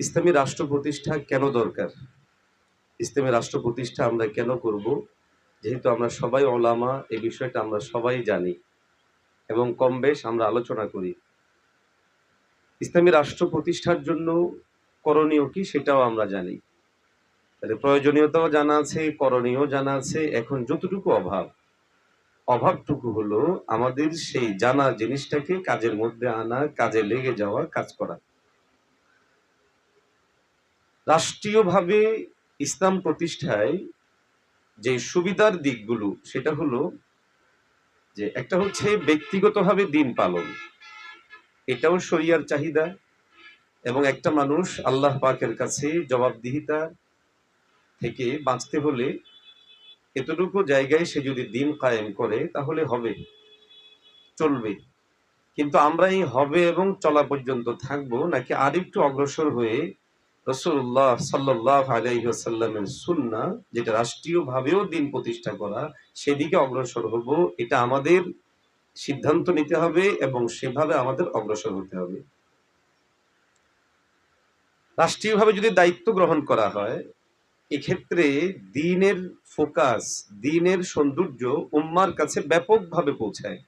ইসলামী রাষ্ট্র প্রতিষ্ঠা কেন দরকার? ইসলামী রাষ্ট্র প্রতিষ্ঠা আমরা কেন করব? যেহেতু আমরা সবাই ওলামা, এই বিষয়টা আমরা সবাই জানি এবং কম বেশ আমরা আলোচনা করি। ইসলামী রাষ্ট্র প্রতিষ্ঠার জন্য করণীয় কি সেটাও আমরা জানি। তাহলে প্রয়োজনীয়তাও জানা আছে, করণীয় জানা আছে, এখন যতটুকু অভাব। অভাবটুকু হলো আমাদের সেই জানা জিনিসটাকে কাজের মধ্যে আনা, কাজে লেগে যাওয়া, কাজ করা। রাষ্ট্রীয়ভাবে ইসলাম প্রতিষ্ঠায় যে সুবিধার দিকগুলো, সেটা হলো যে একটা হচ্ছে ব্যক্তিগতভাবে দিন পালন। এটাও শরিয়ার চাহিদা এবং একটা মানুষ আল্লাহ পাকের কাছে জবাবদিহিতা থেকে বাঁচতে হলে এতটুকু জায়গায় সে যদি দিন কায়েম করে, তাহলে হবে, চলবে। কিন্তু আমরা এই হবে এবং চলা পর্যন্ত থাকব, নাকি আরেকটু অগ্রসর হয়ে রসুল্লাহ সাল্লাহ আলাইসাল্লামের সুন্না যেটা রাষ্ট্রীয় ভাবেও দিন প্রতিষ্ঠা করা, সেদিকে অগ্রসর হব। এটা আমাদের সিদ্ধান্ত নিতে হবে এবং সেভাবে আমাদের অগ্রসর হতে হবে। রাষ্ট্রীয়ভাবে যদি দায়িত্ব গ্রহণ করা হয়, এক্ষেত্রে দিনের ফোকাস, দিনের সৌন্দর্য উম্মার কাছে ব্যাপকভাবে পৌঁছায়।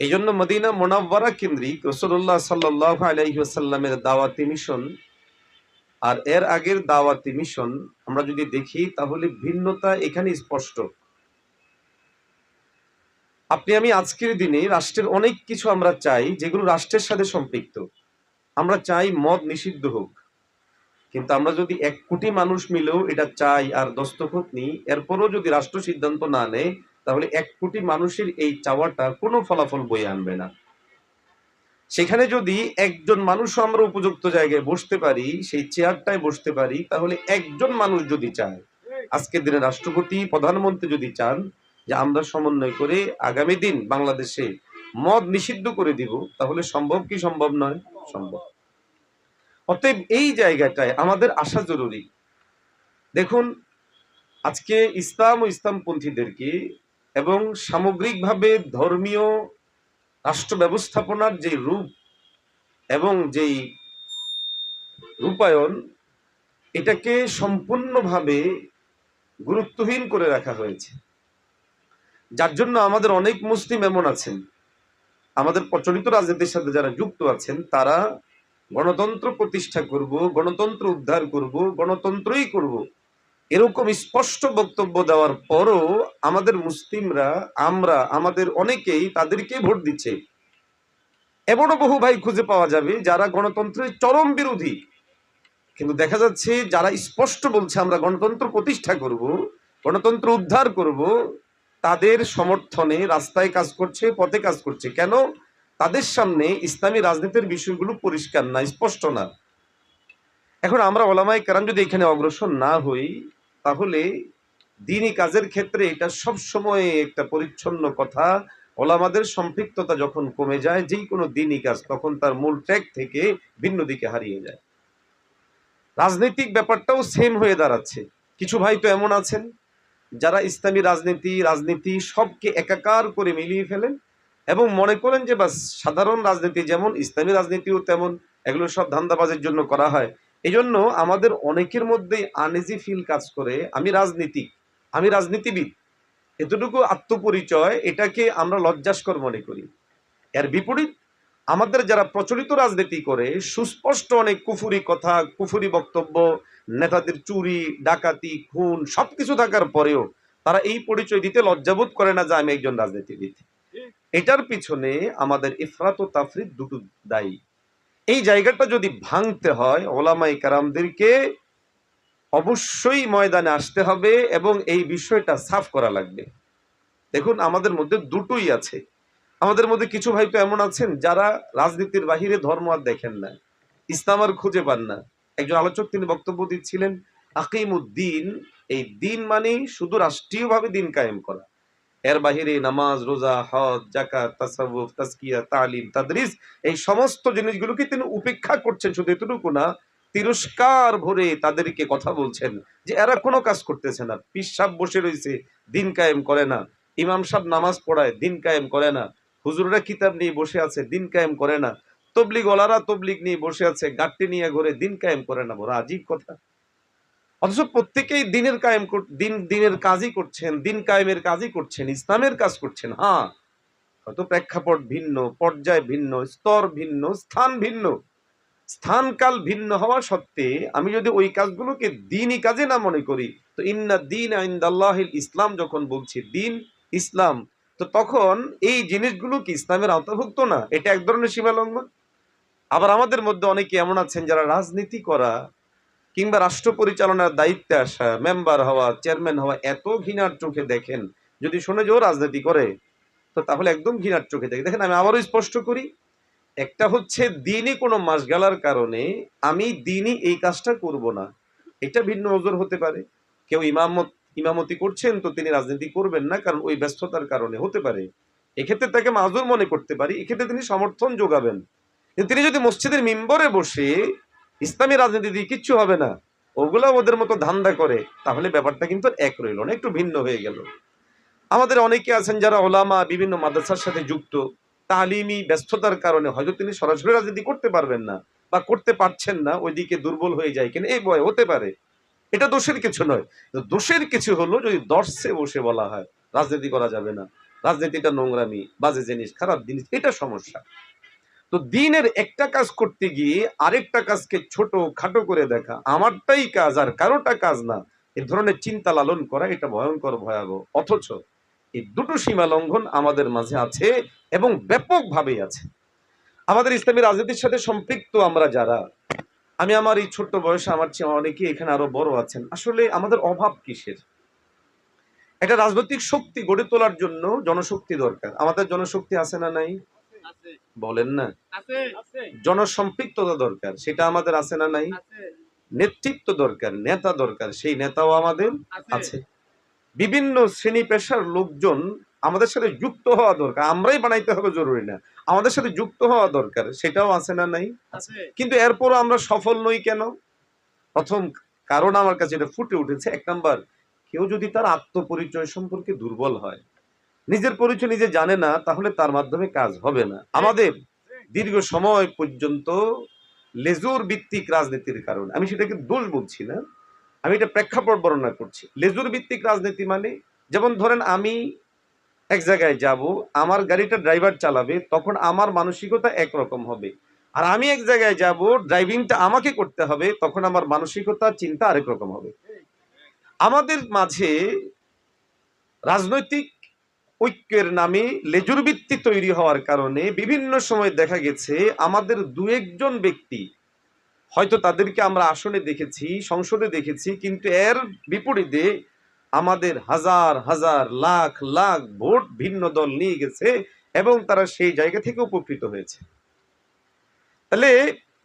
এই জন্য মদিনা মোনাব্বারা কেন্দ্রিক রসুল্লাহ সাল্লাহ আলাইসাল্লামের দাওয়াতি মিশন আর এর আগের দাওয়াতি মিশন আমরা যদি দেখি, তাহলে ভিন্নতা এখানে স্পষ্ট। আপনি, আমি আজকের দিনে রাষ্ট্রের অনেক কিছু আমরা চাই, যেগুলো রাষ্ট্রের সাথে সম্পৃক্ত। আমরা চাই মদ নিষিদ্ধ হোক। কিন্তু আমরা যদি এক কোটি মানুষ মিলেও এটা চাই আর দস্তখত নিই, এরপরও যদি রাষ্ট্র সিদ্ধান্ত না নেয়, তাহলে এক কোটি মানুষের এই চাওয়াটা কোনো ফলাফল বয়ে আনবে না। সেখানে যদি একজন মানুষ আমরা উপযুক্ত জায়গায় বসতে পারি, সেই চেয়ারটায় বসতে পারি, তাহলে একজন মানুষ যদি চায়, আজকের দিনে রাষ্ট্রপতি, প্রধানমন্ত্রী যদি চান যে আমরা সমন্বয় করে আগামী দিন বাংলাদেশে মদ নিষিদ্ধ করে দিব, তাহলে সম্ভব কি সম্ভব নয়? সম্ভব। অতএব এই জায়গাটায় আমাদের আসা জরুরি। দেখুন, আজকে ইসলাম ও ইসলামপন্থীদেরকে এবং সামগ্রিকভাবে ধর্মীয় রাষ্ট্র ব্যবস্থাপনার যে রূপ এবং যেই রূপায়ণ, এটাকে সম্পূর্ণভাবে গুরুত্বহীন করে রাখা হয়েছে। যার জন্য আমাদের অনেক মুসলিম এমন আছেন। আমাদের প্রচলিত রাজনীতির সাথে যারা যুক্ত আছেন, তারা গণতন্ত্র প্রতিষ্ঠা করব, গণতন্ত্র উদ্ধার করব, গণতন্ত্রই করব। এরকম স্পষ্ট বক্তব্য দেওয়ার পরও আমাদের মুসলিমরা, আমরা, আমাদের অনেকেই তাদেরকে ভোট দিচ্ছে। এমনও বহু ভাই খুঁজে পাওয়া যাবে যারা গণতন্ত্রের চরম বিরোধী। কিন্তু দেখা যাচ্ছে যারা স্পষ্ট বলছে, আমরা গণতন্ত্র প্রতিষ্ঠা করব, গণতন্ত্র উদ্ধার করব, তাদের সমর্থনে রাস্তায় কাজ করছে, পথে কাজ করছে। কেন? তাদের সামনে ইসলামী রাজনীতির বিষয়গুলো পরিষ্কার না, স্পষ্ট না। এখন আমরা ওলামাই কারাম যদি এখানে অগ্রসর না হই তাহলে দিনই কাজের ক্ষেত্রে এটা সব সময় একটা পরিচ্ছন্ন কথা। ওলামাদের সম্পৃক্ততা যখন কমে যায়, যেই কোনো দিনই কাজ, তখন তার মূল ট্র্যাক থেকে ভিন্ন দিকে হারিয়ে যায়। রাজনৈতিক ব্যাপারটাও সেম হয়ে দাঁড়াচ্ছে। কিছু ভাই তো এমন আছেন, যারা ইসলামী রাজনীতি রাজনীতি সবকে একাকার করে মিলিয়ে ফেলেন এবং মনে করেন যে বাস সাধারণ রাজনীতি যেমন, ইসলামী রাজনীতিও তেমন, এগুলো সব ধান্দাবাজের জন্য করা হয়। এই জন্য আমাদের অনেকের মধ্যেই আনইজি ফিল কাজ করে। আমি রাজনীতিক, আমি রাজনীতিবিদ। এতটুকু আত্মপরিচয়, এটাকে আমরা লজ্জাস্কর মনে করি। এর বিপরীত, আমাদের যারা প্রচলিত রাজনীতি করে, সুস্পষ্ট অনেক কুফুরি কথা, কুফুরি বক্তব্য, নেতাদের চুরি, ডাকাতি, খুন, সবকিছু থাকার পরেও তারা এই পরিচয় দিতে লজ্জাবোধ করে না যে আমি একজন রাজনীতিবিদ। এটার পিছনে আমাদের ইফরাত ও তাফরিদ দুটো দায়ী। এই জায়গাটা যদি ভাঙতে হয় ওলামাই কারামদেরকে অবশ্যই ময়দানে আসতে হবে এবং এই বিষয়টা সাফ করা লাগবে। দেখুন, আমাদের মধ্যে দুটোই আছে। আমাদের মধ্যে কিছু ভাই তো এমন আছেন যারা রাজনীতির বাহিরে ধর্ম আর দেখেন না, ইসলাম আর খুঁজে পান না। একজন আলোচক তিনি বক্তব্য দিচ্ছিলেন আকিমুদ্দিন এই দিন মানে শুধু রাষ্ট্রীয়ভাবে দিন কায়েম করা। এর বাহিরে নামাজ, রোজা, হজ জাকাত তাসাউফ তাসকিয়া তালিম, তাদরিস, এই সমস্ত জিনিসগুলোকে তিনি উপেক্ষা করছেন, শুধু এতটুকু না, তিরস্কার ভরে তাদেরকে কথা বলছেন যে এরা কোনো কাজ করতেছে না। পিসাব বসে রয়েছে, দিন কায়েম করে না। ইমাম সাহেব নামাজ পড়ায়, দিন কায়েম করে না। হুজুররা কিতাব নিয়ে বসে আছে, দিন কায়েম করে না। তবলিগ ওলারা তবলিগ নিয়ে বসে আছে, গাট্টি নিয়ে ঘরে দিন কায়েম করে না। বড় আজীব কথা। অথচ প্রত্যেকেই দিনের কায়েম দিন, দিনের কাজই করছেন, দিন কায়েমের কাজই করছেন, ইসলামের কাজ করছেন। হ্যাঁ হয়তো প্রেক্ষাপট ভিন্ন, পর্যায় ভিন্ন, স্তর ভিন্ন, স্থান ভিন্ন। স্থান কাল ভিন্ন হওয়া সত্ত্বে আমি যদি ওই কাজগুলোকে দিনই কাজে না মনে করি, তো ইন্না দিন আইন্দাল্লাহিল ইসলাম যখন বলছি, দিন ইসলাম, তো তখন এই জিনিসগুলো কি ইসলামের আওতাভুক্ত না? এটা এক ধরনের সীমা লঙ্ঘন আবার আমাদের মধ্যে অনেকে এমন আছেন যারা রাজনীতি করা কিংবা রাষ্ট্র পরিচালনার দায়িত্বে আসা মেম্বার হওয়া চেয়ারম্যান হওয়া, এত ঘৃণার চোখে দেখেন, যদি শুনে যে রাজনীতি করে, তো তাহলে একদম ঘৃণার চোখে দেখে। দেখেন, আমি আবারও স্পষ্ট করি, একটা হচ্ছে দিনই কোনো মাসগালার কারণে আমি দিনই এই কাজটা করব না। এটা ভিন্ন নজর হতে পারে। কেউ ইমামত, ইমামতি করছেন তো তিনি রাজনীতি করবেন না, কারণ ওই ব্যস্ততার কারণে হতে পারে। এক্ষেত্রে তাকে মাজুর মনে করতে পারি, এক্ষেত্রে তিনি সমর্থন যোগাবেন। তিনি যদি মসজিদের মিম্বরে বসে ইসলামী রাজনীতি দিয়ে কিচ্ছু হবে না। ওগুলা ওদের মতো ধান্দা করে। তাহলে ব্যাপারটা কিন্তু এক রইল না একটু ভিন্ন হয়ে গেল। আমাদের অনেকে আছেন যারা ওলামা, বিভিন্ন মাদ্রাসার সাথে যুক্ত। তালিমি ব্যস্ততার কারণে হয়তো তিনি সরাসরি রাজনীতি করতে পারবেন না বা করতে পারছেন না, ওইদিকে দুর্বল হয়ে যায় কিনা, এই বয় হতে পারে। এটা দোষের কিছু নয়। দোষের কিছু হলো যদি দর্শে বসে বলা হয়, রাজনীতি করা যাবে না। রাজনীতিটা নোংরামি, বাজে জিনিস, খারাপ জিনিস, এটা সমস্যা। তো দিনের একটা কাজ করতে গিয়ে আরেকটা কাজকে ছোট খাটো করে দেখা। আমারটাই কাজ আর কারোটা কাজ না। এ ধরনের চিন্তা লালন করা এটা ভয়ঙ্কর, ভয়াবহ। অথচ এই দুটো সীমা লঙ্ঘন আমাদের মাঝে আছে এবং ব্যাপকভাবেই আছে। আমাদের ইসলামী রাজনীতির সাথে সম্পৃক্ত আমরা যারা, আমি আমার এই ছোট্ট বয়সে আমার চেয়ে অনেকে এখানে আরও বড় আছেন। আসলে আমাদের অভাব কিসের? একটা রাজনৈতিক শক্তি গড়ে তোলার জন্য জনশক্তি দরকার। আমাদের জনশক্তি আছে না নাই? বলেন না। জনসম্পৃক্ততা দরকার সেটা আমাদের আছে না নাই? নেতৃত্ব দরকার নেতা দরকার সেই নেতাও আমাদের আছে। বিভিন্ন শ্রেণি পেশার লোকজন আমাদের সাথে যুক্ত হওয়া দরকার আমরাই বানাইতে হবে জরুরি না। আমাদের সাথে যুক্ত হওয়া দরকার সেটাও আছে না নাই? কিন্তু এরপরও আমরা সফল নই কেন? প্রথম কারণ আমার কাছে এটা ফুটে উঠেছে এক নাম্বার কেউ যদি তার আত্মপরিচয় সম্পর্কে দুর্বল হয় নিজের পরিচয় নিজে জানে না, তাহলে তার মাধ্যমে কাজ হবে না। আমাদের দীর্ঘ সময় পর্যন্ত লেজুর ভিত্তিক রাজনীতির কারণে, আমি সেটাকে দোষ বলছি না, আমি এটা প্রেক্ষাপট বর্ণনা করছি। লেজুর ভিত্তিক রাজনীতি মানে যেমন ধরেন আমি এক জায়গায় যাব, আমার গাড়িটা ড্রাইভার চালাবে, তখন আমার মানসিকতা একরকম হবে। আর আমি এক জায়গায় যাব, ড্রাইভিংটা আমাকে করতে হবে, তখন আমার মানসিকতা, চিন্তা আরেক রকম হবে। আমাদের মাঝে রাজনৈতিক ঐক্যের নামে লেজুর ভিত্তি তৈরি হওয়ার কারণে বিভিন্ন সময় দেখা গেছে আমাদের দু একজন ব্যক্তি, হয়তো তাদেরকে আমরা আসনে দেখেছি, সংসদে দেখেছি, কিন্তু এর বিপরীতে আমাদের হাজার হাজার, লাখ লাখ ভোট ভিন্ন দল নিয়ে গেছে এবং তারা সেই জায়গা থেকে উপকৃত হয়েছে। তাহলে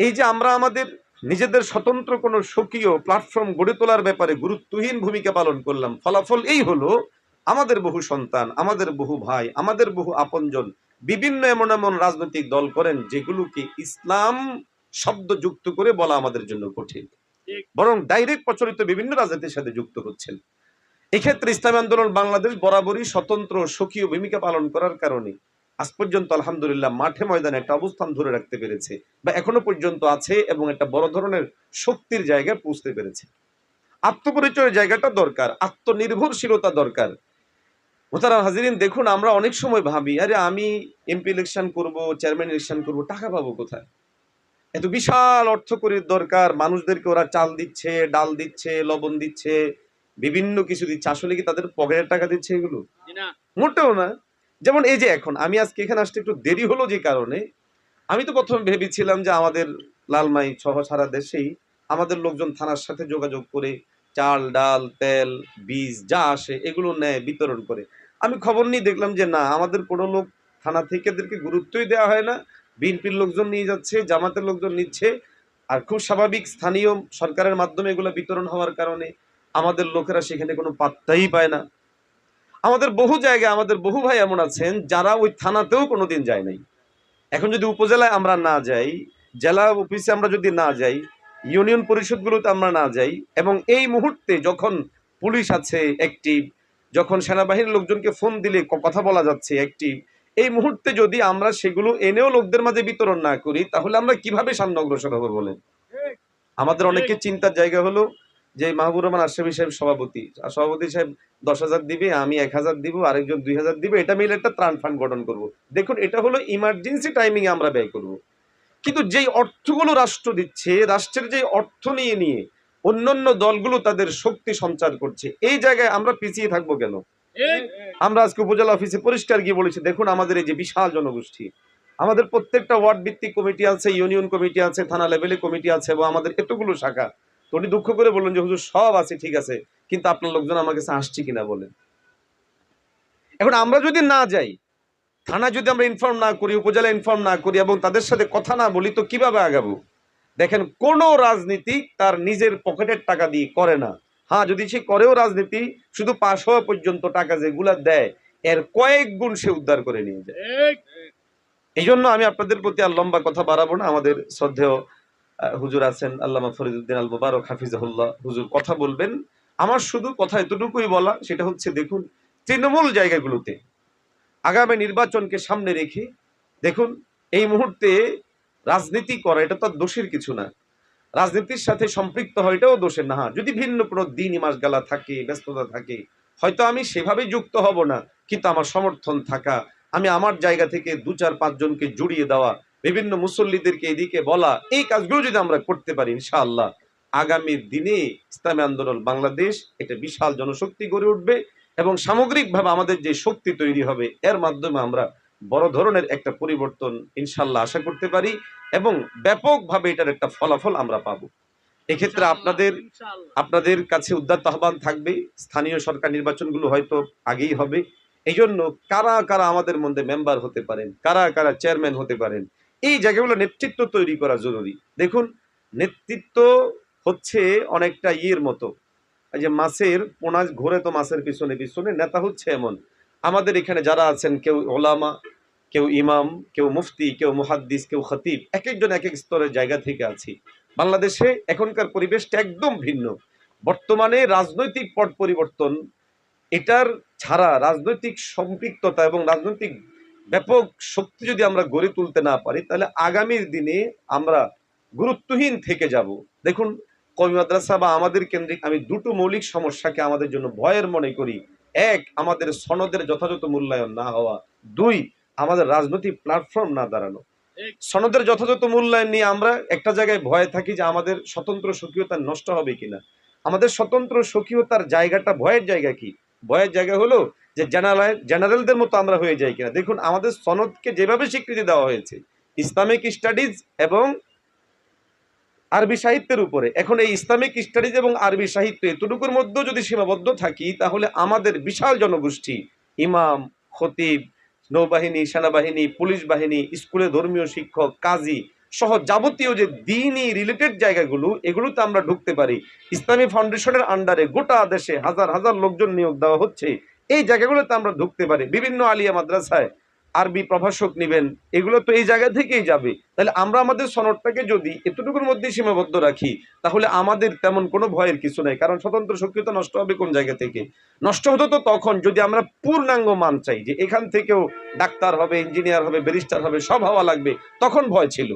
এই যে আমরা আমাদের নিজেদের স্বতন্ত্র কোনো স্বকীয় প্ল্যাটফর্ম গড়ে তোলার ব্যাপারে গুরুত্বহীন ভূমিকা পালন করলাম, ফলাফল এই হলো আমাদের বহু সন্তান আমাদের বহু ভাই আমাদের বহু আপনজন বিভিন্ন এমন এমন রাজনৈতিক দল করেন যেগুলোকে ইসলাম শব্দ যুক্ত করে বলা আমাদের জন্য কঠিন। বরং ডাইরেক্ট প্রচলিত বিভিন্ন রাজনীতির সাথে যুক্ত হচ্ছেন। এক্ষেত্রে ইসলামী আন্দোলন বাংলাদেশ বরাবরই স্বতন্ত্র স্বকীয় ভূমিকা পালন করার কারণে আজ পর্যন্ত আলহামদুলিল্লাহ মাঠে ময়দানে একটা অবস্থান ধরে রাখতে পেরেছে বা এখনও পর্যন্ত আছে এবং একটা বড় ধরনের শক্তির জায়গায় পৌঁছতে পেরেছে। আত্মপরিচয়ের জায়গাটা দরকার আত্মনির্ভরশীলতা দরকার। মোতারা হাজিরিন দেখুন আমরা অনেক সময় ভাবি আরে আমি এমপি ইলেকশন করব চেয়ারম্যান ইলেকশন করব টাকা পাবো কোথায়? এত বিশাল অর্থ করে দরকার মানুষদেরকে ওরা চাল দিচ্ছে ডাল দিচ্ছে লবণ দিচ্ছে বিভিন্ন কিছু দিচ্ছে আসলে কি তাদের পকেটের টাকা দিচ্ছে এগুলো? মোটেও না। যেমন এই যে এখন আমি আজকে এখানে আসতে একটু দেরি হলো যে কারণে আমি তো প্রথম ভেবেছিলাম যে আমাদের লালমাই সহ সারা দেশেই আমাদের লোকজন থানার সাথে যোগাযোগ করে চাল, ডাল, তেল, বীজ যা আসে এগুলো নেয়, বিতরণ করে। আমি খবর নিয়ে দেখলাম যে না, আমাদের কোনো লোক থানা থেকে এদেরকে গুরুত্বই দেওয়া হয় না। বিএনপির লোকজন নিয়ে যাচ্ছে, জামাতের লোকজন নিচ্ছে আর খুব স্বাভাবিক স্থানীয় সরকারের মাধ্যমে এগুলো বিতরণ হওয়ার কারণে আমাদের লোকেরা সেখানে কোনো পাত্তাই পায় না। আমাদের বহু জায়গায়, আমাদের বহু ভাই এমন আছেন যারা ওই থানাতেও কোনোদিন যায় নাই। এখন যদি উপজেলায় আমরা না যাই, জেলা অফিসে আমরা যদি না যাই ইউনিয়ন পরিষদগুলোতে আমরা না যাই এবং এই মুহূর্তে যখন পুলিশ আছে অ্যাক্টিভ যখন সেনাবাহিনীর লোকজনকে ফোন দিলে কথা বলা যাচ্ছে অ্যাক্টিভ এই মুহূর্তে যদি আমরা সেগুলো এনেও লোকদের মাঝে বিতরণ না করি তাহলে আমরা কীভাবে সামনে অগ্রসর হব বলেন? আমাদের অনেকে চিন্তার জায়গা হলো যে মাহবুর রহমান আশরাফি সাহেব সভাপতি। সভাপতি সাহেব দশ হাজার দিবে আমি এক হাজার দিব আরেকজন দুই হাজার দিবে এটা মিলে একটা ত্রাণ ফান্ড গঠন করব। দেখুন এটা হলো ইমার্জেন্সি টাইমিং আমরা ব্যয় করব। কিন্তু যেই অর্থগুলো রাষ্ট্র দিচ্ছে রাষ্ট্রের যে অর্থ নিয়ে নিয়ে অন্যান্য দলগুলো তাদের শক্তি সঞ্চার করছে এই জায়গায় আমরা পিছিয়ে থাকব কেন? আমরা আজকে উপজেলা অফিসে পরিষ্কার গিয়ে বলেছি দেখুন আমাদের এই যে বিশাল জনগোষ্ঠী আমাদের প্রত্যেকটা ওয়ার্ড ভিত্তিক কমিটি আছে ইউনিয়ন কমিটি আছে থানা লেভেলে কমিটি আছে এবং আমাদের এতগুলো শাখা। তো উনি দুঃখ করে বললেন যে হুজুর সব আছে ঠিক আছে কিন্তু আপনার লোকজন আমার কাছে আসছে কিনা বলেন? এখন আমরা যদি না যাই থানা যদি আমরা ইনফর্ম না করি উপজেলা ইনফর্ম না করি এবং তাদের সাথে কথা না বলি তো কীভাবে আগাবো? দেখেন কোন রাজনীতিক তার নিজের পকেটের টাকা দিয়ে করে না। হ্যাঁ যদি সে করেও রাজনীতি শুধু পাশ হওয়া পর্যন্ত টাকা যেগুলা দেয় এর কয়েক গুণ সে উদ্ধার করে নিয়ে যায়। এই জন্য আমি আপনাদের প্রতি আর লম্বা কথা বাড়াবো না। আমাদের শ্রদ্ধেয় হুজুর আছেন আল্লামা ফরিদুদ্দিন আল মুবারক হাফিজাহুল্লাহ। হুজুর কথা বলবেন। আমার শুধু কথা এতটুকুই বলা সেটা হচ্ছে দেখুন তৃণমূল জায়গাগুলোতে আগামী নির্বাচনকে সামনে রেখে দেখুন এই মুহূর্তে রাজনীতি করা এটা তো দোষের কিছু না। রাজনীতির সাথে সম্পৃক্ত হয় এটাও দোষের না। হ্যাঁ, যদি ভিন্ন কোনো দিন মাস গালা থাকে ব্যস্ততা থাকে হয়তো আমি সেভাবে যুক্ত হব না কিন্তু আমার সমর্থন থাকা আমি আমার জায়গা থেকে দু চার পাঁচজনকে জুড়িয়ে দেওয়া বিভিন্ন মুসল্লিদেরকে এদিকে বলা এই কাজগুলো যদি আমরা করতে পারি ইনশাআল্লাহ আগামী দিনে ইসলামী আন্দোলন বাংলাদেশ এটা বিশাল জনশক্তি গড়ে উঠবে। এবং সামগ্রিকভাবে আমাদের যে শক্তি তৈরি হবে এর মাধ্যমে আমরা বড় ধরনের একটা পরিবর্তন ইনশাল্লাহ আশা করতে পারি এবং ব্যাপকভাবে এটার একটা ফলাফল আমরা পাবো। এক্ষেত্রে আপনাদের আপনাদের কাছে উদ্যাত আহ্বান থাকবে স্থানীয় সরকার নির্বাচনগুলো হয়তো আগেই হবে। এই জন্য কারা কারা আমাদের মধ্যে মেম্বার হতে পারেন কারা কারা চেয়ারম্যান হতে পারেন এই জায়গাগুলো নেতৃত্ব তৈরি করা জরুরি। দেখুন নেতৃত্ব হচ্ছে অনেকটা ইয়ের মতো। যে মাছের পোনা ঘোরে তো মাছের পিছনে পিছনে, নেতা হচ্ছে এমন। আমাদের এখানে যারা আছেন, কেউ ওলামা, কেউ ইমাম, কেউ মুফতি, কেউ মুহাদ্দিস, কেউ খতিব এক একজন এক এক স্তরের জায়গা থেকে আছি। বাংলাদেশে এখনকার পরিবেশটা একদম ভিন্ন। বর্তমানে রাজনৈতিক পট পরিবর্তন, এটার ছাড়া রাজনৈতিক সম্পৃক্ততা এবং রাজনৈতিক ব্যাপক শক্তি যদি আমরা গড়ে তুলতে না পারি, তাহলে আগামীর দিনে আমরা গুরুত্বহীন থেকে যাব। দেখুন কমি মাদ্রাসা বা আমাদের কেন্দ্রিক, আমি দুটো মৌলিক সমস্যাকে আমাদের জন্য ভয়ের মনে করি। এক, আমাদের সনদের যথাযথ মূল্যায়ন না হওয়া। দুই, আমাদের রাজনৈতিক প্ল্যাটফর্ম না দাঁড়ানো। সনদের যথাযথ মূল্যায়ন নিয়ে আমরা একটা জায়গায় ভয়ে থাকি যে আমাদের স্বতন্ত্র স্বকীয়তা নষ্ট হবে কিনা। আমাদের স্বতন্ত্র স্বকীয়তার জায়গাটা ভয়ের জায়গা কি? ভয়ের জায়গা হলো যে জেনারেল, জেনারেলদের মতো আমরা হয়ে যাই কিনা। দেখুন, আমাদের সনদকে যেভাবে স্বীকৃতি দেওয়া হয়েছে, ইসলামিক স্টাডিজ এবং আরবি সাহিত্যের উপরে। এখন এই ইসলামিক স্টাডিজ এবং আরবি সাহিত্য এতটুকুর মধ্যেও যদি সীমাবদ্ধ থাকি, তাহলে আমাদের বিশাল জনগোষ্ঠী, ইমাম, খতিব, নৌবাহিনী, সেনাবাহিনী, পুলিশ বাহিনী, স্কুলে ধর্মীয় শিক্ষক, কাজী সহ যাবতীয় যে দিনই রিলেটেড জায়গাগুলো, এগুলোতে আমরা ঢুকতে পারি। ইসলামী ফাউন্ডেশনের আন্ডারে গোটা দেশে হাজার হাজার লোকজন নিয়োগ দেওয়া হচ্ছে। এই জায়গাগুলোতে আমরা ঢুকতে পারি। বিভিন্ন আলিয়া মাদ্রাসায় আরবি প্রভাষক নেবেন, এগুলো তো এই জায়গা থেকেই যাবে। তাহলে আমরা আমাদের সনদটাকে যদি এতটুকুর মধ্যে সীমাবদ্ধ রাখি, তাহলে আমাদের তেমন কোনো ভয়ের কিছু নাই, কারণ স্বতন্ত্র সক্রিয়তা নষ্ট হবে কোন জায়গা থেকে? নষ্ট হতো তো তখন যদি আমরা পূর্ণাঙ্গ মান চাই, যে এখান থেকেও ডাক্তার হবে, ইঞ্জিনিয়ার হবে, ব্যারিস্টার হবে, সব হওয়া লাগবে, তখন ভয় ছিল।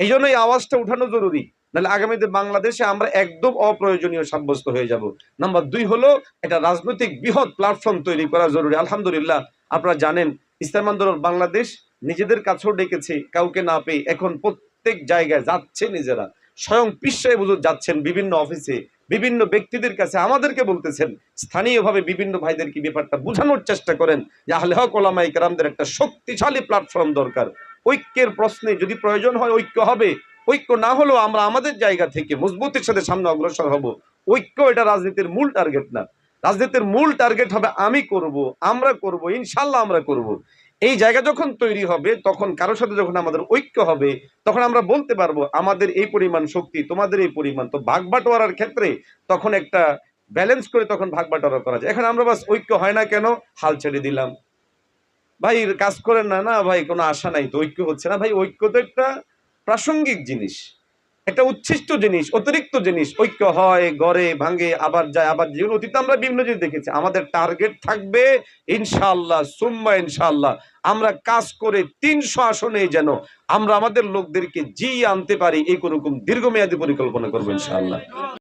এই জন্য এই আওয়াজটা উঠানো জরুরি, নাহলে আগামীতে বাংলাদেশে আমরা একদম অপ্রয়োজনীয় সাব্যস্ত হয়ে যাব। নাম্বার দুই হলো এটা রাজনৈতিক বৃহৎ প্ল্যাটফর্ম তৈরি করা জরুরি, আলহামদুলিল্লাহ। আপনারা জানেন ইসলাম আন্দোলন বাংলাদেশ নিজেদের কাছেও ডেকেছে, কাউকে না পেয়ে। এখন প্রত্যেক জায়গায় যাচ্ছে নিজেরা। স্বয়ং পিসায় বুঝুর যাচ্ছেন বিভিন্ন অফিসে। বিভিন্ন ব্যক্তিদের কাছে আমাদেরকে বলতেছেন, স্থানীয়ভাবে বিভিন্ন ভাইদেরকে ব্যাপারটা বোঝানোর চেষ্টা করেন? যে হক ওলামাই কেরামদের একটা শক্তিশালী প্ল্যাটফর্ম দরকার। ঐক্যের প্রশ্নে যদি প্রয়োজন হয় ঐক্য হবে। ঐক্য না হলেও আমরা আমাদের জায়গা থেকে মজবুতির সাথে সামনে অগ্রসর হব। ঐক্য এটা রাজনীতির মূল টার্গেট না। রাজনীতির মূল টার্গেট হবে আমি করব, আমরা করব, ইনশাল্লাহ আমরা করব। এই জায়গা যখন তৈরি হবে, তখন কারোর সাথে যখন আমাদের ঐক্য হবে, তখন আমরা বলতে পারব, আমাদের এই পরিমাণ শক্তি, তোমাদের এই পরিমাণ। তো ভাগ ক্ষেত্রে তখন একটা ব্যালেন্স করে তখন ভাগ বাটোয়ারা করা যায়। এখন আমরা বাস ঐক্য হয় না কেন? হাল ছেড়ে দিলাম। ভাই, কাজ করেন না না ভাই, কোনো আশা নাই, তো ঐক্য হচ্ছে না। ভাই, ঐক্য তো একটা প্রাসঙ্গিক জিনিস। একটা উচ্ছিষ্ট জিনিস, অতিরিক্ত জিনিস, ঐক্য হয়, গড়ে, ভাঙে, আবার যায়, আবার যেগুলো অতীতে আমরা বিভিন্ন জিনিস দেখেছি। আমাদের টার্গেট থাকবে ইনশাল্লাহ সুম্মা ইনশাল্লাহ আমরা কাজ করে তিনশো আসনে যেন আমরা আমাদের লোকদেরকে জি আনতে পারি এই রকম দীর্ঘমেয়াদী পরিকল্পনা করব ইনশাআল্লাহ।